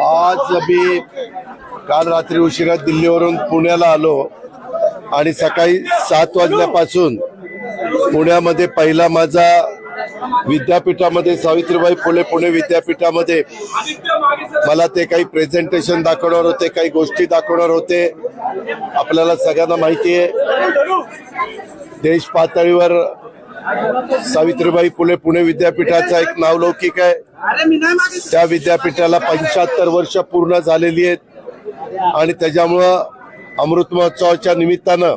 आज मी काल रात्री उशिरा दिल्लीवरून पुण्याला आलो आणि सकाळी सात वाजल्यापासून पुण्यामध्ये पहिला माझा विद्यापीठामध्ये सावित्रीबाई फुले पुणे विद्यापीठामध्ये मला ते काही प्रेझेंटेशन दाखवणार होते काही गोष्टी दाखवणार होते. आपल्याला सगळ्यांना माहिती आहे. देश पातळीवर सावित्रीबाई फुले पुणे विद्यापीठाचा एक नावलौकिक आहे. त्या विद्यापीठाला पंच्याहत्तर वर्ष पूर्ण झालेली आहेत. आणि त्याच्यामुळं अमृत महोत्सवाच्या निमित्तानं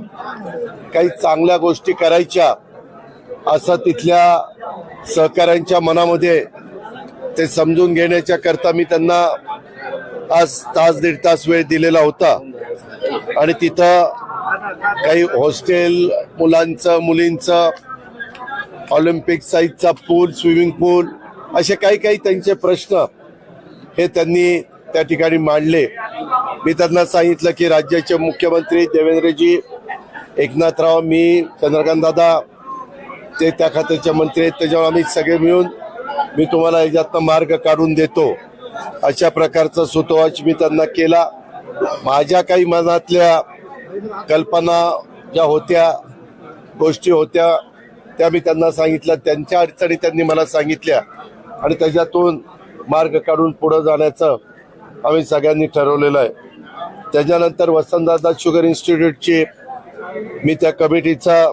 काही चांगल्या गोष्टी करायच्या असं तिथल्या सहकाऱ्यांच्या मनामध्ये ते समजून घेण्याच्या करता मी त्यांना आज तास दीड तास वेळ दिलेला होता. आणि तिथं काही हॉस्टेल मुलांचं मुलींचं ऑलिम्पिक साईजचा पूल स्विमिंग पूल असे काही काही त्यांचे प्रश्न हे त्यांनी त्या ठिकाणी मांडले. मी त्यांना सांगितलं की राज्याचे मुख्यमंत्री देवेंद्रजी एकनाथराव मी चंद्रकांत दादा ते त्या खात्याचे मंत्री आहेत त्याच्यावर आम्ही सगळे मिळून मी तुम्हाला याच्यातनं मार्ग काढून देतो. अशा प्रकारचा सुतोवाच मी त्यांना केला. माझ्या काही मनातल्या कल्पना ज्या होत्या गोष्टी होत्या त्या मी त्यांना सांगितल्या. त्यांच्या अडचणी त्यांनी मला सांगितल्या. आणि त्याच्यातून मार्ग काढून पुढे जाण्याचं आम्ही सगळ्यांनी ठरवलेलं आहे. त्याच्यानंतर वसंतदादा शुगर इन्स्टिट्यूटची मी त्या कमिटीचा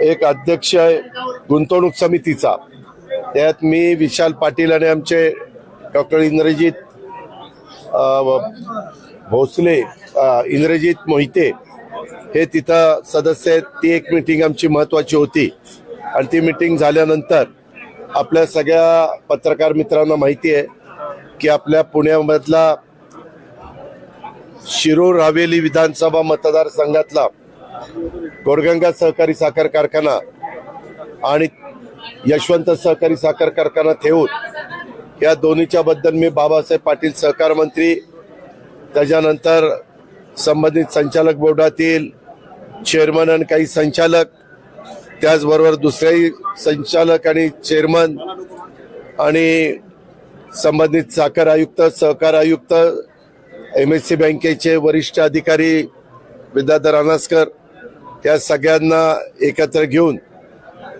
एक अध्यक्ष आहे गुंतवणूक समितीचा. त्यात मी विशाल पाटील आणि आमचे डॉक्टर इंद्रजित भोसले इंद्रजित मोहिते हे तिथं सदस्य आहेत. ती एक मिटिंग आमची महत्वाची होती. आणि ती मिटिंग झाल्यानंतर आपल्या सगळ्या पत्रकार मित्रांना माहिती आहे की आपल्या पुण्यामधला शिरूर हवेली विधानसभा मतदारसंघातला गोरगंगा सहकारी साखर कारखाना आणि यशवंत सहकारी साखर कारखाना ठेवून या दोन्हीच्या बद्दल मी बाबासाहेब पाटील सहकार मंत्री त्याच्यानंतर संबंधित संचालक बोर्डातील चेअरमन आणि काही संचालक त्याचबरोबर दुसरेही संचालक आणि चेअरमन आणि संबंधित साखर आयुक्त सहकार आयुक्त एम एस सी बँकेचे वरिष्ठ अधिकारी विद्याधर अनासकर या सगळ्यांना एकत्र घेऊन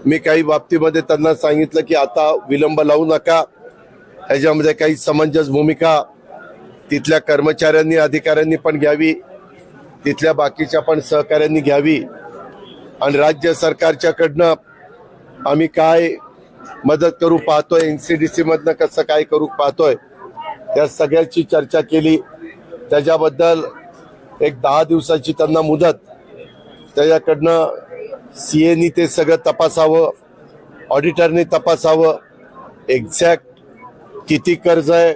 मी काही बाबतीमध्ये त्यांना सांगितलं की आता विलंब लावू नका. ह्याच्यामध्ये काही समंजस भूमिका तिथल्या कर्मचाऱ्यांनी अधिकाऱ्यांनी पण घ्यावी तिथल्या बाकीच्या पण सहकाऱ्यांनी घ्यावी. आणि राज्य सरकारच्याकडनं आम्ही काय मदत करू पाहतोय डी सीमधनं कसं काय करू पाहतोय त्या सगळ्याची चर्चा केली. त्याच्याबद्दल एक दहा दिवसाची त्यांना मुदत त्याच्याकडनं सी एनी ते सगळं तपासावं ऑडिटरने तपासावं एक्झॅक्ट किती कर्ज आहे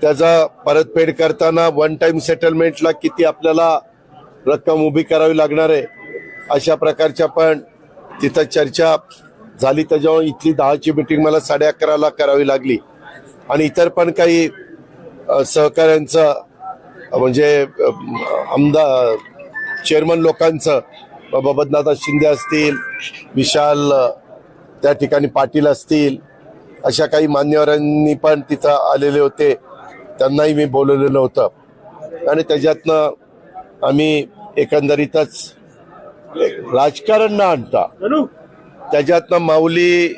त्याचा परतफेड करताना वन टाइम सेटलमेंटला किती आपल्याला रक्कम उभी करावी लागणार आहे अशा प्रकारच्या पण तिथं चर्चा झाली. त्याच्यामुळे इथली दहाची मिटिंग मला साडे अकराला करावी लागली. आणि इतर पण काही सहकाऱ्यांचं म्हणजे आमदार चेअरमन लोकांचं बबनदादा शिंदे असतील विशाल त्या ठिकाणी पाटील असतील अशा काही मान्यवरांनी पण तिथं आलेले होते. त्यांनाही मी बोलवलेलं होतं. आणि त्याच्यातनं आम्ही एकंदरीतच राजकारण न आणता त्याच्यातनं माऊली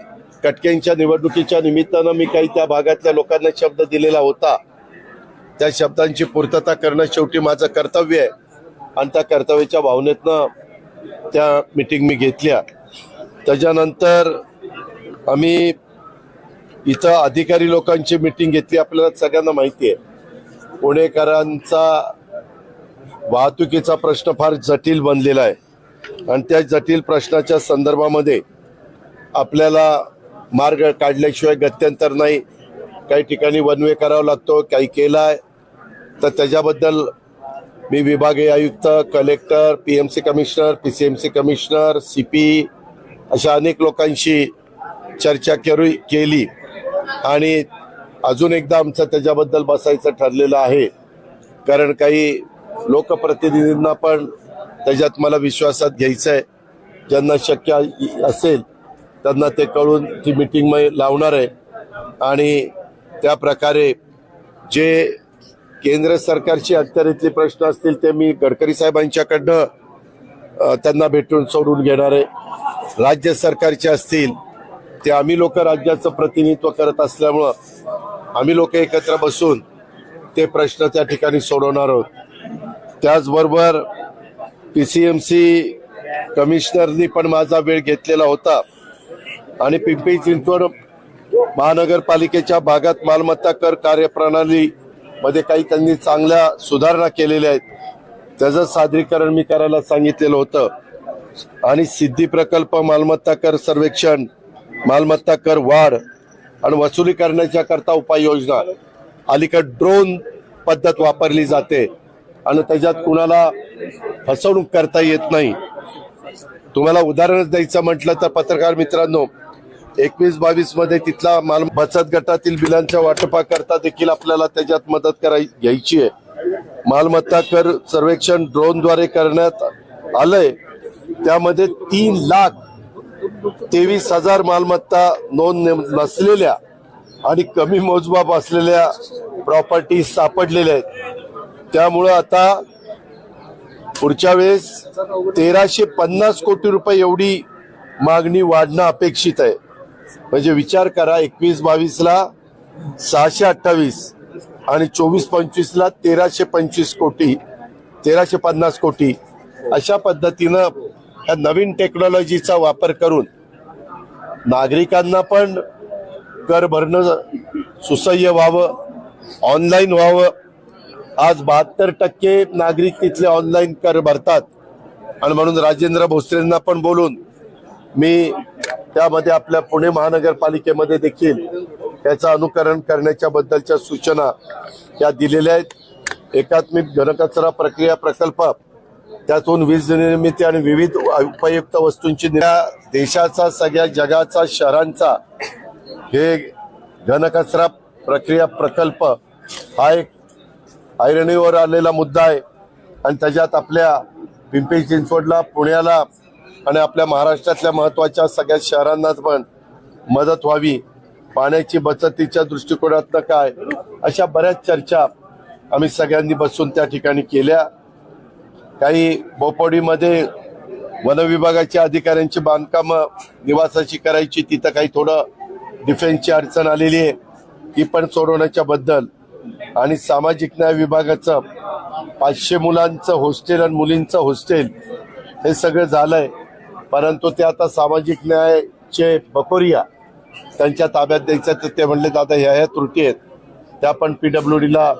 कटकेंच्या निवडणुकीच्या निमित्तानं मी काही त्या भागातल्या लोकांना शब्द दिलेला होता. त्या शब्दांची पूर्तता करणं शेवटी माझं कर्तव्य आहे. आणि त्या कर्तव्याच्या भावनेतनं त्या मिटिंग मी घेतल्या. त्याच्यानंतर आम्ही इथं अधिकारी लोकांची मिटिंग घेतली आपल्याला सगळ्यांना माहिती आहे. पुणेकरांचा वाहतुकीचा प्रश्न फार जटिल बनलेला आहे. आणि त्या जटिल प्रश्नाच्या संदर्भामध्ये आपल्याला मार्ग काढल्याशिवाय गत्यंतर नाही. काही ठिकाणी वनवे करावा लागतो काही केलाय. तर त्याच्याबद्दल मी विभागीय आयुक्त collector P M C commissioner C commissioner C P अशा अनेक लोकांशी चर्चा करू केली. आणि अजून एकदा आमचं त्याच्याबद्दल बसायचं ठरलेलं आहे. कारण काही लोकप्रतिनिधींना पण त्याच्यात मला विश्वासात घ्यायचं आहे ज्यांना शक्य असेल त्यांना ते कळून ती मिटिंग लावणार आहे. आणि त्या प्रकारे जे केंद्र सरकारची अखत्यारीतले प्रश्न असतील ते मी गडकरी साहेबांच्याकडनं त्यांना भेटून सोडून घेणार आहे. राज्य सरकारचे असतील ते आम्ही लोक राज्याचं प्रतिनिधित्व करत असल्यामुळं आम्ही लोक एकत्र बसून ते प्रश्न त्या ठिकाणी सोडवणार आहोत. त्याचबरोबर पी सी एम सी कमिशनरनी पण माझा वेळ घेतलेला होता आणि पिंपरी चिंचवड महानगरपालिकेच्या भागात मालमत्ता कर कार्यप्रणाली मध्ये काही त्यांनी चांगल्या सुधारणा केलेल्या आहेत. त्याचं सादरीकरण मी करायला सांगितलेलं होतं. आणि सिद्धी प्रकल्प मालमत्ता कर सर्वेक्षण मालमत्ता कर वाढ आणि वसुली करण्याच्या करता उपाययोजना अलीकडे ड्रोन पद्धत वापरली जाते आणि त्याच्यात कुणाला फसवणूक करता येत नाही. तुम्हाला उदाहरणच द्यायचं म्हटलं तर पत्रकार मित्रांनो एकवीस बावीसमध्ये तिथला माल बचत गटातील बिलांच्या वाटपाकरता देखील आपल्याला त्याच्यात मदत कराय घ्यायची आहे. मालमत्ता कर सर्वेक्षण ड्रोनद्वारे करण्यात आलंय. त्यामध्ये तीन लाख तेवीस हजार मालमत्ता नोंद नसलेल्या आणि कमी मोजमाप असलेल्या प्रॉपर्टी सापडलेल्या आहेत. त्यामुळं आता पुढच्या वेळेस तेराशे पन्नास कोटी रुपये एवढी मागणी वाढणं अपेक्षित आहे. म्हणजे विचार करा एकवीस बावीस ला सहाशे अठ्ठावीस आणि चोवीस पंचवीस ला तेराशे पंचवीस कोटी तेराशे पन्नास कोटी अशा पद्धतीनं ह्या नवीन टेक्नॉलॉजीचा वापर करून नागरिकांना पण कर भरणं सुसह्य व्हावं ऑनलाईन व्हावं. आज बहात्तर टक्के नागरिक तिथले ऑनलाईन कर भरतात. आणि म्हणून राजेंद्र भोसलेंना पण बोलून मी त्यामध्ये आपल्या पुणे महानगरपालिकेमध्ये देखील त्याचं अनुकरण करण्याच्या बद्दलच्या सूचना या दिलेल्या आहेत. एकात्मिक घनकचरा प्रक्रिया प्रकल्प त्यातून वीज निर्मिती आणि विविध उपयुक्त वस्तूंची देशाचा सगळ्या जगाचा शहरांचा हे घनकचरा प्रक्रिया प्रकल्प हा एक ऐरणीवर आलेला मुद्दा आहे. आणि त्याच्यात आपल्या पिंपरी चिंचवडला पुण्याला आणि आपल्या महाराष्ट्रातल्या महत्त्वाच्या सगळ्या शहरांना पण मदत व्हावी. पाण्याची बचतीच्या दृष्टिकोनातनं काय? अशा बऱ्याच चर्चा आम्ही सगळ्यांनी बसून त्या ठिकाणी केल्या. काही बोपडीमध्ये वनविभागाच्या अधिकाऱ्यांची बांधकाम निवासाची करायची तिथं काही थोडं डिफेन्सची अडचण आलेली आहे. ती पण सोडवण्याच्या बद्दल. आणि सामाजिक न्याय विभागाचं पाचशे मुलांचं हॉस्टेल आणि मुलींचं हॉस्टेल हे सगळं झालंय. परंतु ते आता सामाजिक न्यायचे बकोरिया त्यांच्या ताब्यात द्यायचं तर ते म्हणले दादा ह्या ह्या त्रुटी आहेत. त्या पण पीडब्ल्यू डीला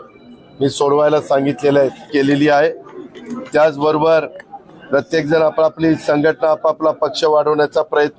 मी सोडवायला सांगितलेलं आहे केलेली आहे. त्याचबरोबर प्रत्येक जण आपापली संघटना आपापला पक्ष वाढवण्याचा प्रयत्न